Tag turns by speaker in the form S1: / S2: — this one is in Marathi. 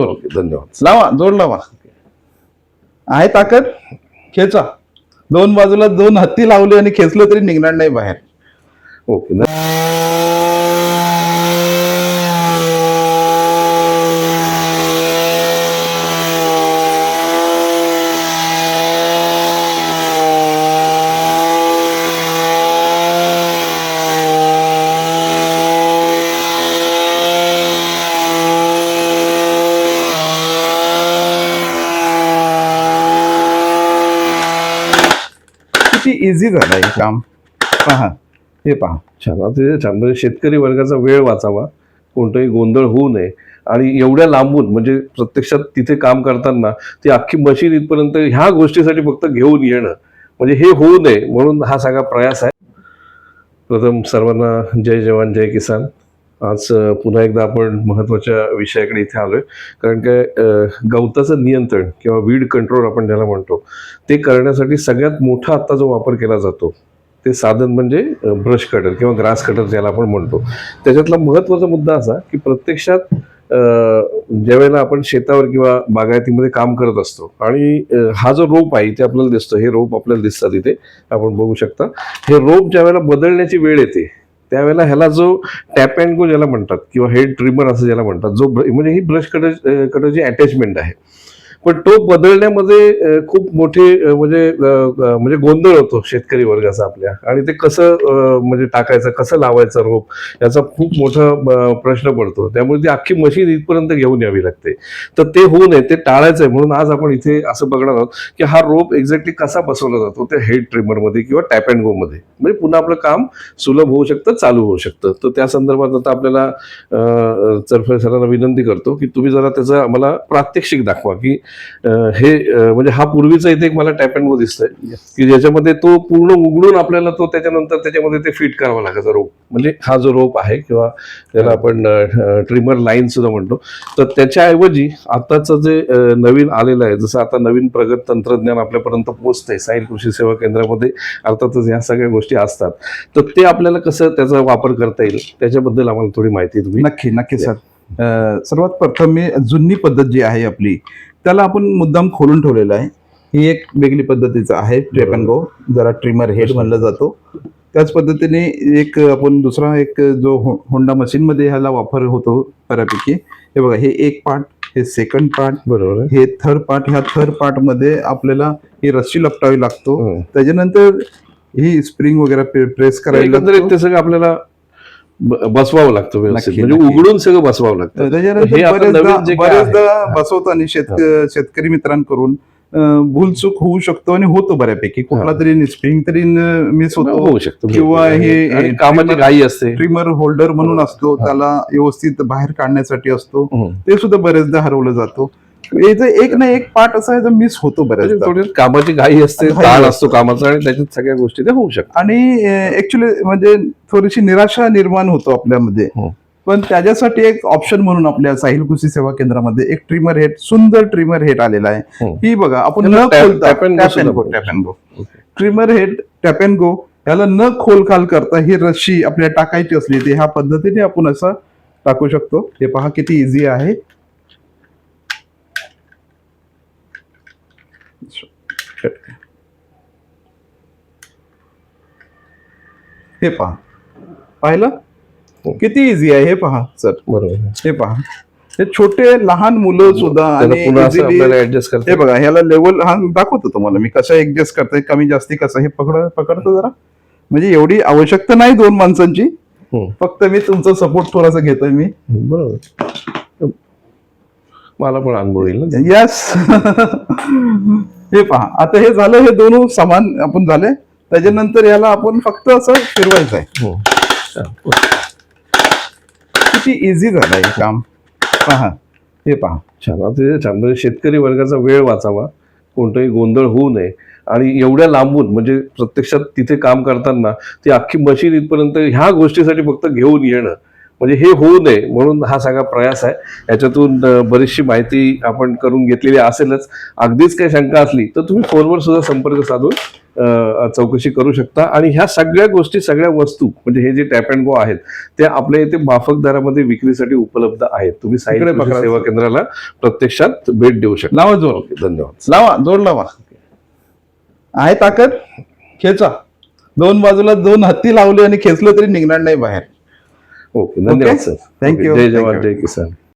S1: ओके धन्यवाद.
S2: लावा जोड लावा. आहे ताकद? खेचा. दोन बाजूला दोन हत्ती लावले आणि खेचलं तरी निघणार नाही बाहेर.
S1: ओके
S2: किती इझी झालं हे काम. पहा हे पहा.
S1: छान. अतिशय छान. म्हणजे शेतकरी वर्गाचा वेळ वाचावा. कोणताही गोंधळ होऊ नये. आणि एवढ्या लांबून म्हणजे प्रत्यक्षात तिथे काम करताना ती अख्खी मशीन इथपर्यंत ह्या गोष्टीसाठी फक्त घेऊन येणं. म्हणजे हे होऊ नये म्हणून हा सगळा प्रयास आहे. प्रथम सर्वांना जय जवान जय किसान. आज पुन्हा एकदा आपण महत्त्वाच्या विषयाकडे इथे आलोय. कारण काय गवताचं नियंत्रण किंवा वीड कंट्रोल आपण ज्याला म्हणतो ते करण्यासाठी सगळ्यात मोठा आत्ता जो वापर केला जातो ते साधन म्हणजे ब्रश कटर किंवा ग्रास कटर ज्याला आपण म्हणतो. त्याच्यातला महत्त्वाचा मुद्दा असा की प्रत्यक्षात ज्यावेळेला आपण शेतावर किंवा बागायतीमध्ये काम करत असतो आणि हा जो रोप आहे ते आपल्याला दिसतो हे रोप आपल्याला दिसतात इथे आपण बघू शकता. हे रोप ज्यावेळेला बदलण्याची वेळ येते त्यावेळेला ह्याला जो टॅप अँड गो ज्याला म्हणतात किंवा हेड ट्रिमर असं ज्याला म्हणतात जो ब्र- म्हणजे ही ब्रश कटर कटरची अटॅचमेंट आहे. पण तो बदलण्यामध्ये खूप मोठे म्हणजे म्हणजे गोंधळ होतो शेतकरी वर्गाचा आपल्या. आणि ते कसं म्हणजे टाकायचं कसं लावायचं रोप याचा खूप मोठा प्रश्न पडतो. त्यामुळे ती अख्खी मशीन इथपर्यंत घेऊन यावी लागते. तर ते होऊ नये ते टाळायचं आहे म्हणून आज आपण इथे असं बघणार आहोत की हा रोप एक्झॅक्टली कसा बसवला जातो त्या हेड ट्रिमरमध्ये किंवा टॅप अँड गो मध्ये म्हणजे पुन्हा आपलं काम सुलभ होऊ शकतं चालू होऊ शकतं. तर त्या संदर्भात आता आपल्याला अं, सरांना विनंती करतो की तुम्ही जरा त्याचा आम्हाला प्रात्यक्षिक दाखवा की हे म्हणजे हा पूर्वीचा इथे एक मला टॅप अँड गो दिसतोय. की ज्याच्यामध्ये तो पूर्ण उघडून आपल्याला तो त्याच्यानंतर त्याच्यामध्ये ते फिट करावा लागायचा रोप म्हणजे हा जो रोप आहे किंवा त्याला आपण ट्रिमर लाईन सुद्धा म्हणतो. तर त्याच्याऐवजी आताचं जे नवीन आलेलं आहे जसं आता नवीन प्रगत तंत्रज्ञान आपल्यापर्यंत पोहोचतंय साईल कृषी सेवा केंद्रामध्ये अर्थातच ह्या सगळ्या गोष्टी असतात. तर ते आपल्याला कसं त्याचा वापर करता येईल त्याच्याबद्दल आम्हाला थोडी माहिती तुम्ही.
S2: नक्की नक्की सर. सर्वात प्रथम मी जुनी पद्धत जी आहे आपली त्याला आपण मुद्दाम खोलून ठेवलेलं आहे. ही एक वेगळी पद्धतीचं आहे ट्रेप अँड गो जरा ट्रिमर हेड म्हणलं जातो. त्याच पद्धतीने एक आपण दुसरा एक जो होंडा मशीनमध्ये ह्याला वापर होतो बऱ्यापैकी. हे बघा हे एक पार्ट हे सेकंड पार्ट
S1: बरोबर
S2: हे थर्ड पार्ट ह्या थर्ड पार्टमध्ये आपल्याला ही रस्सी लपटावी लागतो.
S1: हं.
S2: त्याच्यानंतर ही स्प्रिंग वगैरे प्रेस करायला
S1: आपल्याला बसवावं लागतं व्यवस्थित. म्हणजे. उघडून सगळं बसवावं लागतं. हे
S2: त्याच्यानंतर बरेचदा बसवताना शेतक शेतकरी मित्रांकडून भूलचूक होऊ शकतो आणि होतो बऱ्यापैकी. कुठला तरी स्प्रिंग तरी मिस होतो.
S1: होऊ शकतं.
S2: किंवा हे- हे
S1: कामाची घाई असते.
S2: ट्रिमर होल्डर म्हणून असतो. त्याला व्यवस्थित बाहेर काढण्यासाठी असतो.
S1: हं.
S2: ते सुद्धा बरेचदा हरवलं जातो. याचं एक ना एक पार्ट असा आहे जो मिस होतो
S1: म्हणजे
S2: बऱ्याचदा
S1: थोडी कामाची घाई असते ताण
S2: असते.
S1: कामाचा आणि त्याच्यात सगळ्या गोष्टी त्या होऊ शकतात
S2: आणि ऍक्च्युली म्हणजे थोडीशी निराशा निर्माण होतो आपल्यामध्ये
S1: हो.
S2: पण त्याच्यासाठी एक ऑप्शन म्हणून आपल्या साहिल कृषी सेवा केंद्रामध्ये एक ट्रिमर हेड सुंदर ट्रिमर हेड आलेला आहे
S1: हो.
S2: ही बघा आपण न खोलता. Trimmer head tap and go याला न खोल खाल करता ही रशी आपल्याला टाकायची असली ती ह्या पद्धतीने आपण असं टाकू शकतो हे पहा किती इझी आहे हे पहा. पाहिलं?
S1: हो.
S2: किती इझी आहे हे पहा. सर
S1: बरोबर
S2: हे पहा. हे छोटे लहान मुलं सुद्धा
S1: त्याला
S2: आणि
S1: ऍडजस्ट
S2: हे
S1: करता
S2: बघा ह्याला लेवल हा दाखवतो तुम्हाला मी कसं ऍडजस्ट करताय कमी जास्ती कसं हे पकड पकडतो जरा. म्हणजे एवढी आवश्यकता नाही दोन माणसांची.
S1: हं.
S2: फक्त मी तुमचा सपोर्ट थोडासा घेतोय मी.
S1: बरोबर. मला पण अनुभव येईल ना.
S2: यस हे पहा आता हे झालं हे दोन समान आपण झाले. त्याच्यानंतर याला आपण फक्त असं फिरवायचं आहे.
S1: हो.
S2: किती इझी झालं हे काम. पहा हे पहा.
S1: छान. आता छान. म्हणजे शेतकरी वर्गाचा वेळ वाचावा. कोणताही गोंधळ होऊ नये. आणि एवढ्या लांबून म्हणजे प्रत्यक्षात तिथे काम करताना ती अख्खी मशीन इथपर्यंत ह्या गोष्टीसाठी फक्त घेऊन येणं. म्हणजे हे होऊ नये म्हणून हा सगळा प्रयास आहे. याच्यातून बरीचशी माहिती आपण करून घेतलेली असेलच. अगदीच काही शंका असली तर तुम्ही फोनवर सुद्धा संपर्क साधून चौकशी करू शकता. आणि ह्या सगळ्या गोष्टी सगळ्या वस्तू म्हणजे हे जे टॅप अँड गो आहेत ते आपल्या इथे माफक दरामध्ये विक्रीसाठी उपलब्ध आहेत. तुम्ही साई
S2: इकडे
S1: कृषी
S2: पकडा.
S1: सेवा केंद्राला प्रत्यक्षात भेट देऊ शकता.
S2: लावा जोर
S1: ओके धन्यवाद.
S2: लावा जोड लावा. आहे ताकद? खेचा. दोन बाजूला दोन हत्ती लावली आणि खेचलं तरी निघणार नाही बाहेर.
S1: ओके धन्यवाद
S2: Okay.
S1: Sir
S2: Thank you.
S1: जय
S2: Thank
S1: जवान
S2: you.
S1: जय किसान